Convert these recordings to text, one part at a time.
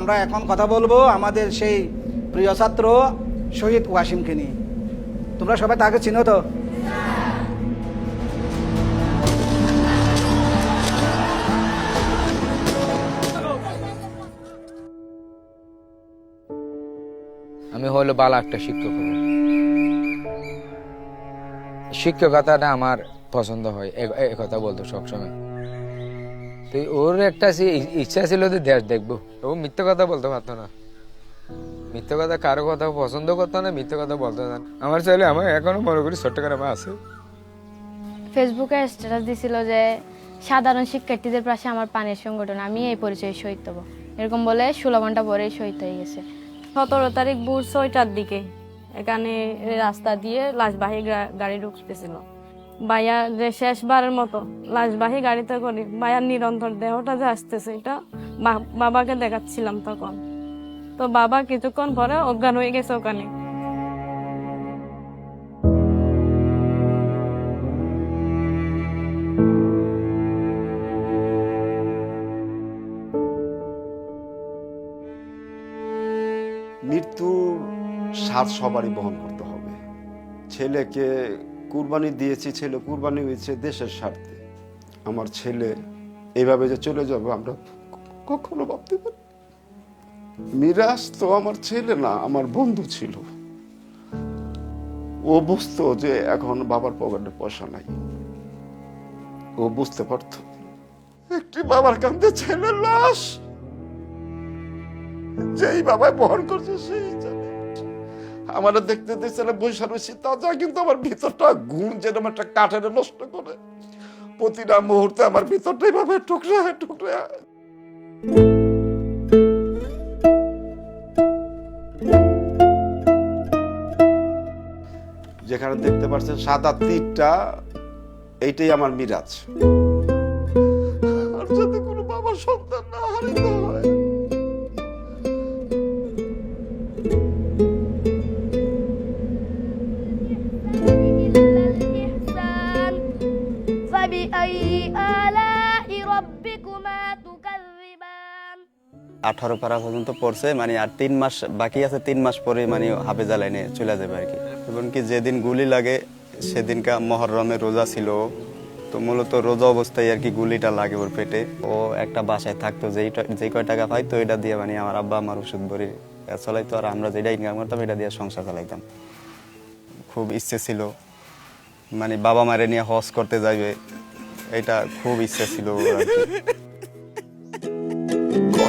আমরা এখন কথা বলব আমাদের সেই প্রিয় ছাত্র শহীদ ওয়াসিমকে নিয়ে। তোমরা সবাই তাকে চিনো তো? আমি হলো বালা একটা শিক্ষক শিক্ষকতাটা আমার পছন্দ হয় এ কথা বলতো সবসময়। তো ওর একটা ইচ্ছা ছিল যে দেশ দেখব। ও মিথ্যে কথা বলতে পারতো না। মিথ্যে কথা কারও কথা পছন্দ করতো না মিথ্যে কথা বলতো না। আমার ছেলে আমার এখনও মনে করি ছোট্ট করে আমার আছে। ফেসবুকে স্ট্যাটাস দিছিল যে সাধারণ শিক্ষার্থীদের পাশে আমার পানির সংগঠন আমি এই পরিচয়ে শহীদ হব। এরকম বলে ষোলো ঘণ্টা পরেই শহীদ হয়ে গেছে। সতেরো তারিখ ভোর ছয়টার দিকে এখানে রাস্তা দিয়ে লাশবাহী গাড়ি ঢুকতেছিল। ভাইয়া যে শেষবারের মতো লাশবাহী গাড়িতে করে, ভাইয়ার নিরন্তর দেহটা যে আসতেছে, এটা বাবাকে দেখাচ্ছিলাম তখন। তো বাবা কিছুক্ষণ পরে অজ্ঞান হয়ে গেছে ওখানে। মৃত্যুর স্বাদ সবারই বহন করতে হবে। ছেলেকে কুরবানি দিয়েছি ছেলে, কুরবানি হয়েছে দেশের স্বার্থে। আমার ছেলে এইভাবে যে চলে যাবে, আমরা কখনো ভাবতে পারি মিরাজ তো আমার ছেলে না, আমার বন্ধু ছিল। ও বুঝতো যে এখন বাবার পকেটে পয়সা নাই। ও বুঝতে পারতো। একটি বাবার কান্দে ছেলের লাশ, যেই বাবায় বহন করছে সেই জানে আমার দেখতে দেখতে বৈশা রয়েছি তাজা কিন্তু আমার ভিতরটা ঘুম যেরকম একটা কাঠের নষ্ট করে। প্রতিটা মুহূর্তে আমার ভিতরটা এইভাবে টুকরা টুকরা যেখানে দেখতে পাচ্ছেন সাদা তীরটা, এইটাই আমার মিরাজ। আর যাতে কোনো বাবার সন্তান না হারিতে হয় আঠারো পারা পর্যন্ত পড়ছে মানে আর তিন মাস বাকি আছে, তিন মাস পরে মানে হাফেজা লাইনে চলে যাবে আর কি। এবং কি যেদিন গুলি লাগে, সেদিনকা মহরমে রোজা ছিল। তো মূলত রোজা অবস্থায় আর কি গুলিটা লাগে ওর পেটে। ও একটা বাসায় থাকতো, যেই যেই কয় টাকা পাইতো এটা দিয়ে মানে আমার আব্বা, আমার ওষুধ ভরি চলাইতো। আর আমরা যেটা ইনকাম করতাম, এটা দিয়ে সংসার চালাইতাম। খুব ইচ্ছে ছিল। মানে বাবা মারে নিয়ে হজ করতে যাইবে, এটা খুব ইচ্ছে ছিল।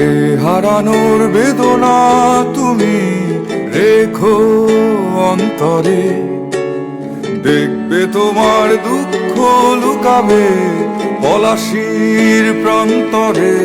এ হারানোর বেদনা তুমি রেখো অন্তরে। দেখবে তোমার দুঃখ লুকাবে পলাশির প্রান্তরে।